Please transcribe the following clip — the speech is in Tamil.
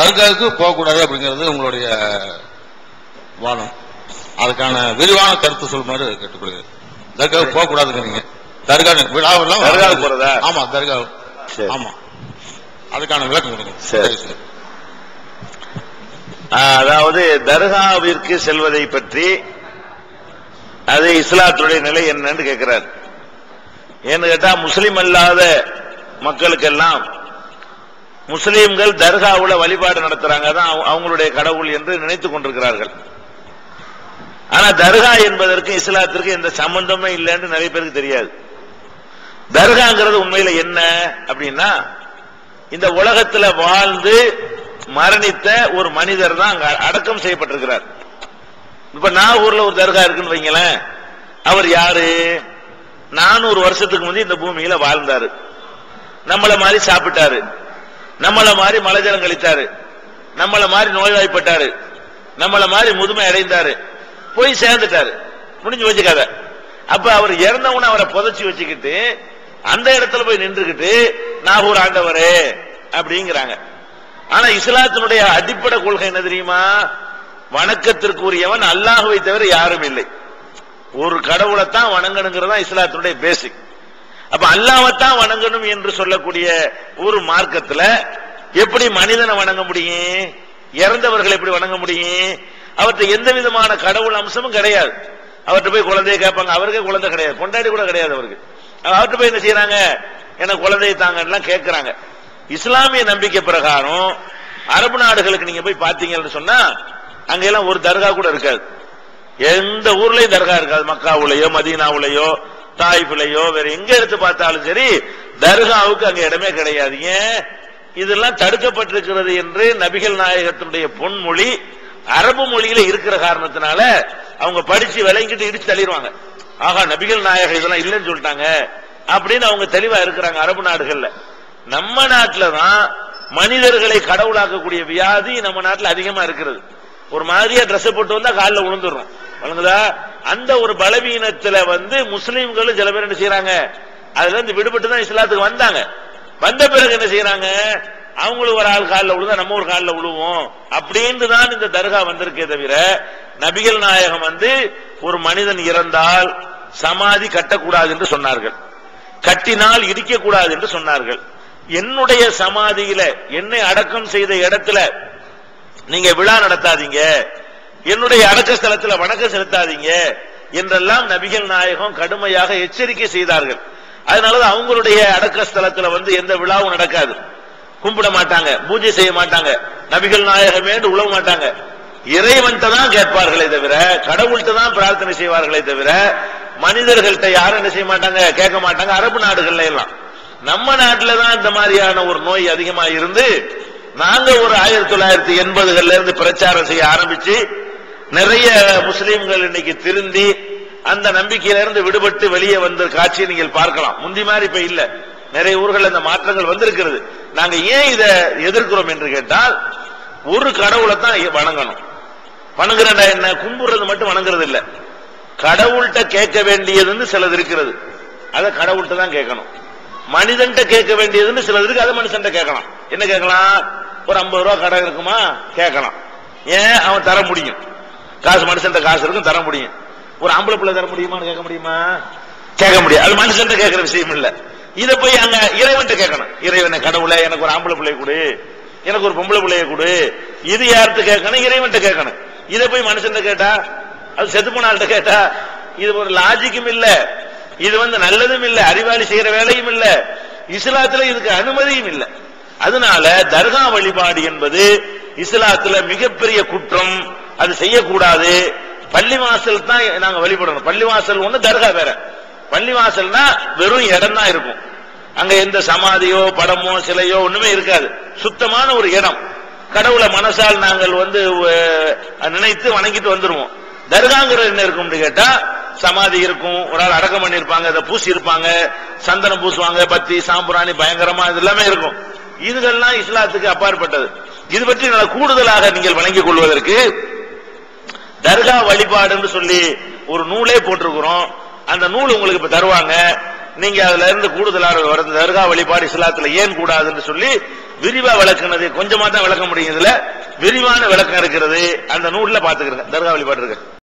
தர்காவுக்கு போகக்கூடாது அப்படிங்கிறது உங்களுடைய வாதம். அதுக்கான விரிவான கருத்து சொல்லுமாறு கேட்டுக்கொள்கிறேன். தர்காவுக்கு போகக்கூடாதுங்கிறீங்க தர்கா விழாவெல்லாம் தர்காவுக்கு போறதா? ஆமா தர்கா சரி. ஆமா. அதுக்கான விளக்கம் கொடுங்க. சரி. ஆஹ், அதாவது தர்காவிற்கு செல்வதை பற்றி அது இஸ்லாத்துடைய நிலை என்னன்னு கேட்கிறார் ஏன்னு கேட்டா முஸ்லிம் அல்லாத மக்களுக்கெல்லாம் முஸ்லீம்கள் தர்காவுல வழிபாடு நடத்துறாங்க. தான் அவங்களுடைய கடவுள் என்று நினைத்துக் கொண்டிருக்கிறார்கள். ஆனா தர்கா என்பதற்கு இஸ்லாத்திற்கு எந்த சம்பந்தமே இல்லைன்னு நிறைய பேருக்கு தெரியாது. தர்காங்கிறது உண்மையில என்ன அப்படின்னா இந்த உலகத்துல வாழ்ந்து மரணித்த ஒரு மனிதர் தான் அடக்கம் செய்யப்பட்டிருக்கிறார். இப்ப நாகூர்ல ஒரு தர்கா இருக்குன்னு வைங்களேன். அவர் யாரு? நானூறு வருஷத்துக்கு முந்தைய இந்த பூமியில வாழ்ந்தாரு. நம்மள மாதிரி சாப்பிட்டாரு. நம்மள மாதிரி மலைஜலம் கழித்தாரு. நம்மள மாதிரி நோய்வாய்ப்பட்டாரு. நம்மள மாதிரி முதுமை அடைந்தாரு. போய் சேர்ந்துட்டாரு. முடிஞ்சு வச்சுக்காத. அப்ப அவர் இறந்தவன அவரை புதைச்சி வச்சுக்கிட்டு அந்த இடத்துல போய் நின்றுகிட்டு நாகூர் ஆண்டவரே அப்படிங்கிறாங்க. ஆனா இஸ்லாத்தினுடைய அடிப்படை கொள்கை என்ன தெரியுமா? வணக்கத்திற்குரியவன் அல்லாஹுவை தவிர யாரும் இல்லை. ஒரு கடவுளைத்தான் வணங்கணுங்கிறது தான் இஸ்லாத்தினுடைய பேசிக் அப்ப அல்லாவத்தான் வணங்கணும் என்று சொல்லக்கூடிய ஒரு மார்க்கத்துல எப்படி மனிதனை வணங்க முடியும்? இறந்தவர்களை எப்படி வணங்க முடியும்? அவர்கிட்ட எந்த விதமான கடவுள் அம்சமும் கிடையாது. அவர்கிட்ட போய் குழந்தைய கேட்பாங்க. அவருக்கே குழந்தை கிடையாது. கொண்டாடி கூட கிடையாது அவருக்கு. அவர்கிட்ட போய் என்ன செய்யறாங்க எனக்கு குழந்தையை தாங்கலாம் கேட்கிறாங்க. இஸ்லாமிய நம்பிக்கை பிரகாரம் அரபு நாடுகளுக்கு நீங்க போய் பாத்தீங்கன்னு சொன்னா அங்கெல்லாம் ஒரு தர்கா கூட இருக்காது. எந்த ஊர்லயும் தர்கா இருக்காது. மக்காவுலயோ மதீனாவுலயோ தாய்ப்புலையோ வேற எங்க எடுத்து பார்த்தாலும் சரி தர்காவுக்கு அங்க இடமே கிடையாது. ஏன்? இதெல்லாம் தடுக்கப்பட்டிருக்கிறது என்று நபிகள் நாயகத்தினுடைய பொன்மொழி அரபு மொழியில இருக்கிற காரணத்தினால அவங்க படிச்சு விளங்கிட்டு இடிச்சு தள்ளிடுவாங்க. ஆகா நபிகள் நாயகம் இதெல்லாம் இல்லைன்னு சொல்லிட்டாங்க அப்படின்னு அவங்க தெளிவா இருக்கிறாங்க அரபு நாடுகள்ல. நம்ம நாட்டில தான் மனிதர்களை கடவுளாக்கக்கூடிய வியாதி நம்ம நாட்டுல அதிகமா இருக்கிறது. ஒரு மாதிரியா ட்ரெஸ் போட்டு வந்தா காலில் விழுந்துடுறோம் வழங்குதா? அந்த ஒரு பலவீனத்துல வந்து முஸ்லீம்களும் சில பேர் என்ன செய்யறாங்க அதுல இருந்து விடுபட்டு தான் இஸ்லாத்துக்கு வந்தாங்க. வந்த பிறகு என்ன செய்யறாங்க அவங்களும் ஒரு ஆள் காலில் விழுந்தா நம்ம ஒரு காலில் விழுவோம். அப்படின்னு தான் இந்த தர்கா வந்திருக்கே தவிர நபிகள் நாயகம் வந்து ஒரு மனிதன் இறந்தால் சமாதி கட்டக்கூடாது என்று சொன்னார்கள். கட்டினால் இடிக்க கூடாது என்று சொன்னார்கள். என்னுடைய சமாதியில என்னை அடக்கம் செய்த இடத்துல நீங்க விழா நடத்தாதீங்க. என்னுடைய அடக்க ஸ்தலத்துல வணக்கம் செலுத்தாதீங்க என்றெல்லாம் நபிகள் நாயகம் கடுமையாக எச்சரிக்கை செய்தார்கள். அதனாலதான் அவங்களுடைய அடக்க ஸ்தலத்துல வந்து எந்த விழாவும் நடக்காது. கும்பிட மாட்டாங்க பூஜை செய்ய மாட்டாங்க நபிகள் நாயகமே உழவ மாட்டாங்க. இறைவன்கிட்ட தான் கேட்பார்களே தவிர கடவுள்கிட்ட தான் பிரார்த்தனை செய்வார்களே தவிர மனிதர்கள்ட்ட யாரும் என்ன செய்ய மாட்டாங்க கேட்க மாட்டாங்க அரபு நாடுகள்ல எல்லாம். நம்ம நாட்டில தான் இந்த மாதிரியான ஒரு நோய் அதிகமா இருந்து நாங்க ஒரு ஆயிரத்தி தொள்ளாயிரத்தி எண்பதுகள்ல இருந்து பிரச்சாரம் செய்ய ஆரம்பிச்சு நிறைய முஸ்லீம்கள் இன்னைக்கு திருந்தி அந்த நம்பிக்கையிலிருந்து விடுபட்டு வெளியே வந்த காட்சியை நீங்கள் பார்க்கலாம். முந்தி மாதிரி இப்ப இல்ல. நிறைய ஊர்கள் அந்த மாற்றங்கள் வந்திருக்கிறது. நாங்க ஏன் இதை எதிர்க்கிறோம் என்று கேட்டால் ஒரு கடவுளை தான் வணங்கணும். வணங்குறா என்ன? கும்பிடுறது மட்டும் வணங்குறது இல்ல. கடவுள்கிட்ட கேட்க வேண்டியதுன்னு சிலது இருக்கிறது. அதை கடவுள்கிட்ட தான் கேட்கணும். மனிதன்கிட்ட கேட்க வேண்டியதுன்னு சிலது இருக்கு. அதை மனுஷன்ட்ட கேட்கலாம். என்ன கேட்கலாம்? ஒரு ஐம்பது ரூபா கடை இருக்குமா? கேட்கலாம். ஏன்? அவன் தர முடியும். காசு மனுஷன் காசு இருக்கும் தர முடியும். ஒரு ஆம்பளை பிள்ளை தர முடியுமான்னு கேட்க முடியுமா? கேட்க முடியும் அது மனுஷன் கேட்கிற விஷயம் இல்ல. இதை போய் அங்க இறைவன் கேட்கணும். இறைவனை கடவுளை எனக்கு ஒரு ஆம்பளை பிள்ளைய கொடு. எனக்கு ஒரு பொம்பளை பிள்ளைய கொடு. இது யார்கிட்ட கேட்கணும்? இறைவன் கேட்கணும். இதை போய் மனுஷன் கேட்டா அது செத்து போன கேட்டா இது ஒரு லாஜிக்கும் இல்ல. இது வந்து நல்லதும் இல்ல. அறிவாளி செய்யற வேலையும் இல்ல. இஸ்லாத்துல இதுக்கு அனுமதியும் இல்ல. அதனால தர்கா வழிபாடு என்பது இஸ்லாத்துல மிகப்பெரிய குற்றம். அது செய்யக்கூடாது. பள்ளிவாசல் தான் நாங்க வழிபடணும். பள்ளிவாசல் ஒண்ணு தர்கா வேற. பள்ளிவாசல்னா வெறும் இடம் தான் இருக்கும். அங்க எந்த சமாதியோ படமோ சிலையோ ஒண்ணுமே இருக்காது. சுத்தமான ஒரு இடம். கடவுளை மனசால் நாங்கள் வந்து நினைத்து வணங்கிட்டு வந்துருவோம். தர்காங்கிறது என்ன இருக்கும்னு கேட்டா சமாதி இருக்கும் ஒரு ஆள் அடக்கம் பண்ணிருப்பாங்க அதை பூசி இருப்பாங்க சந்தனம் பூசுவாங்க பத்தி சாம்பிராணி பயங்கரமா இது எல்லாமே இருக்கும். இதுகள்லாம் இஸ்லாத்துக்கு அப்பாற்பட்டது. இது பற்றி கூடுதலாக நீங்கள் வணங்கிக் கொள்வதற்கு தர்கா வழிபாடுன்னு சொல்லி ஒரு நூலே போட்டிருக்கிறோம். அந்த நூல் உங்களுக்கு இப்ப தருவாங்க. நீங்க அதுல இருந்து கூடுதலாக வரும் தர்கா வழிபாடு இஸ்லாத்துல ஏன் கூடாதுன்னு சொல்லி விரிவா விளக்குனது. கொஞ்சமா தான் விளக்க முடியும் இதுல. விரிவான விளக்கம் இருக்கிறது. அந்த நூல்ல பாத்துக்கிறேன். தர்கா வழிபாடு இருக்கு.